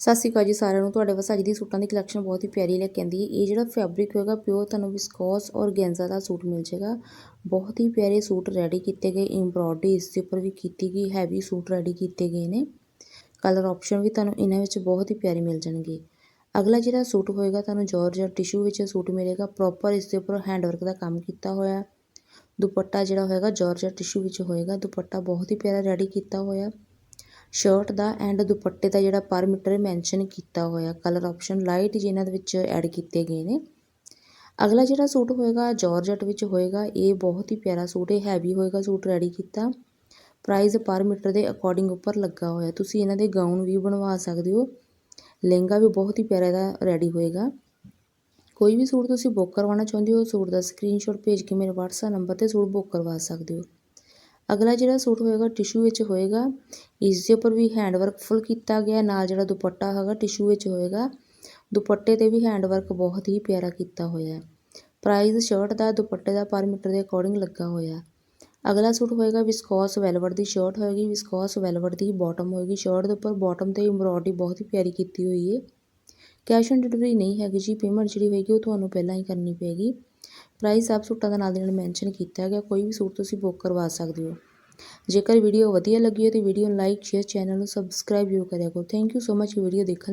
ਸਤਿ ਸ਼੍ਰੀ ਅਕਾਲ ਜੀ ਸਾਰਿਆਂ ਨੂੰ। ਤੁਹਾਡੇ ਵਾਸਤੇ ਅੱਜ ਦੀ ਸੂਟਾਂ ਦੀ ਕਲੈਕਸ਼ਨ ਬਹੁਤ ਹੀ ਪਿਆਰੀ ਲੈ ਕੇ ਆਂਦੀ ਹੈ। ਇਹ ਜਿਹੜਾ ਫੈਬਰਿਕ ਹੋਏਗਾ ਪਿਓਰ ਤੁਹਾਨੂੰ ਵਿਸਕੋਸ ਔਰ ਗੈਂਜ਼ਾ ਦਾ ਸੂਟ ਮਿਲ ਜਾਏਗਾ। ਬਹੁਤ ਹੀ ਪਿਆਰੇ ਸੂਟ ਰੈਡੀ ਕੀਤੇ ਗਏ ਐਮਬ੍ਰੋਇਡਰੀ ਇਸ ਦੇ ਉੱਪਰ ਵੀ ਕੀਤੀ ਗਈ ਹੈਵੀ ਸੂਟ ਰੈਡੀ ਕੀਤੇ ਗਏ ਨੇ। ਕਲਰ ਆਪਸ਼ਨ ਵੀ ਤੁਹਾਨੂੰ ਇਹਨਾਂ ਵਿੱਚ ਬਹੁਤ ਹੀ ਪਿਆਰੇ ਮਿਲ ਜਾਣਗੇ। ਅਗਲਾ ਜਿਹੜਾ ਸੂਟ ਹੋਏਗਾ, ਤੁਹਾਨੂੰ ਜਾਰਜਟ ਟਿਸ਼ੂ ਵਿੱਚ ਸੂਟ ਮਿਲੇਗਾ। ਪ੍ਰੋਪਰ ਇਸ ਦੇ ਉੱਪਰ ਹੈਂਡ ਵਰਕ ਦਾ ਕੰਮ ਕੀਤਾ ਹੋਇਆ। ਦੁਪੱਟਾ ਜਿਹੜਾ ਹੋਏਗਾ ਜਾਰਜਟ ਟਿਸ਼ੂ ਵਿੱਚ ਹੋਏਗਾ। ਦੁਪੱਟਾ ਬਹੁਤ ਹੀ ਪਿਆਰਾ ਰੈਡੀ ਕੀਤਾ ਹੋਇਆ। ਸ਼ਰਟ ਦਾ ਐਂਡ ਦੁਪੱਟੇ ਦਾ ਜਿਹੜਾ ਪਰ ਮੀਟਰ ਮੈਂਸ਼ਨ ਕੀਤਾ ਹੋਇਆ ਕਲਰ ਆਪਸ਼ਨ ਲਾਈਟ ਜਿਹਨਾਂ ਦੇ ਵਿੱਚ ਐਡ ਕੀਤੇ ਗਏ ਨੇ। ਅਗਲਾ ਜਿਹੜਾ ਸੂਟ ਹੋਏਗਾ ਜਾਰਜਟ ਵਿੱਚ ਹੋਏਗਾ, ਇਹ ਬਹੁਤ ਹੀ ਪਿਆਰਾ ਸੂਟ ਹੈ ਹੈਵੀ ਹੋਏਗਾ ਸੂਟ ਰੈਡੀ ਕੀਤਾ। ਪ੍ਰਾਈਸ ਪਰ ਮੀਟਰ ਦੇ ਅਕੋਰਡਿੰਗ ਉੱਪਰ ਲੱਗਾ ਹੋਇਆ, ਤੁਸੀਂ ਇਹਨਾਂ ਦੇ ਗਾਊਨ ਵੀ ਬਣਵਾ ਸਕਦੇ ਹੋ। ਲਹਿੰਗਾ ਵੀ ਬਹੁਤ ਹੀ ਪਿਆਰਾ ਦਾ ਰੈਡੀ ਹੋਏਗਾ। ਕੋਈ ਵੀ ਸੂਟ ਤੁਸੀਂ ਬੁੱਕ ਕਰਵਾਉਣਾ ਚਾਹੁੰਦੇ ਹੋ, ਸੂਟ ਦਾ ਸਕਰੀਨਸ਼ਾਟ ਭੇਜ ਕੇ ਮੇਰੇ WhatsApp ਨੰਬਰ ਤੇ ਸੂਟ ਬੁੱਕ ਕਰਵਾ ਸਕਦੇ ਹੋ। ਅਗਲਾ ਜਿਹੜਾ ਸੂਟ ਹੋਏਗਾ ਟਿਸ਼ੂ ਵਿੱਚ ਹੋਏਗਾ, ਇਸ ਦੇ ਉੱਪਰ ਵੀ ਹੈਂਡ ਵਰਕ ਫੁੱਲ ਕੀਤਾ ਗਿਆ, ਨਾਲ ਜਿਹੜਾ ਦੁਪੱਟਾ ਹੈਗਾ ਟਿਸ਼ੂ ਵਿੱਚ ਹੋਏਗਾ। ਦੁਪੱਟੇ ਤੇ ਵੀ ਹੈਂਡ ਵਰਕ ਬਹੁਤ ਹੀ ਪਿਆਰਾ ਕੀਤਾ ਹੋਇਆ। ਹੈ ਪ੍ਰਾਈਸ ਸ਼ਰਟ ਦਾ, ਦੁਪੱਟੇ ਦਾ ਪਰ ਮੀਟਰ ਦੇ ਅਕੋਰਡਿੰਗ ਲੱਗਾ ਹੋਇਆ। ਅਗਲਾ ਸੂਟ ਹੋਏਗਾ ਵਿਸਕੋਸ ਵੈਲਵਟ ਦੀ ਸ਼ਰਟ ਹੋਏਗੀ ਵਿਸਕੋਸ ਵੈਲਵਟ ਦੀ ਬਾਟਮ ਹੋਏਗੀ। ਸ਼ਰਟ ਦੇ ਉੱਪਰ ਬਾਟਮ ਤੇ ਐਮਬ੍ਰੋਇਡਰੀ ਬਹੁਤ ਹੀ ਪਿਆਰੀ ਕੀਤੀ ਹੋਈ ਹੈ ਕੈਸ਼ ਔਨ ਡਿਲੀਵਰੀ ਨਹੀਂ ਹੈਗੀ ਜੀ ਪੇਮੈਂਟ ਜਿਹੜੀ ਹੋਏਗੀ ਉਹ ਤੁਹਾਨੂੰ ਪਹਿਲਾਂ ਹੀ ਕਰਨੀ ਪਏਗੀ। ਪ੍ਰਾਈਸ ਆਪ ਸੂਟਾਂ ਦਾ ਨਾਲ ਦੇ ਨਾਲ ਮੈਂਸ਼ਨ ਕੀਤਾ ਗਿਆ ਕੋਈ ਵੀ ਸੂਟ ਤੁਸੀਂ ਬੁੱਕ ਕਰਵਾ ਸਕਦੇ ਹੋ। ਜੇਕਰ ਵੀਡੀਓ ਵਧੀਆ ਲੱਗੀ ਹੈ ਤਾਂ ਵੀਡੀਓ ਨੂੰ ਲਾਈਕ ਸ਼ੇਅਰ ਚੈਨਲ ਨੂੰ ਸਬਸਕ੍ਰਾਈਬ ਜ਼ਰੂਰ ਕਰਿਆ ਕਰੋ। Thank you so much video ਦੇਖਣ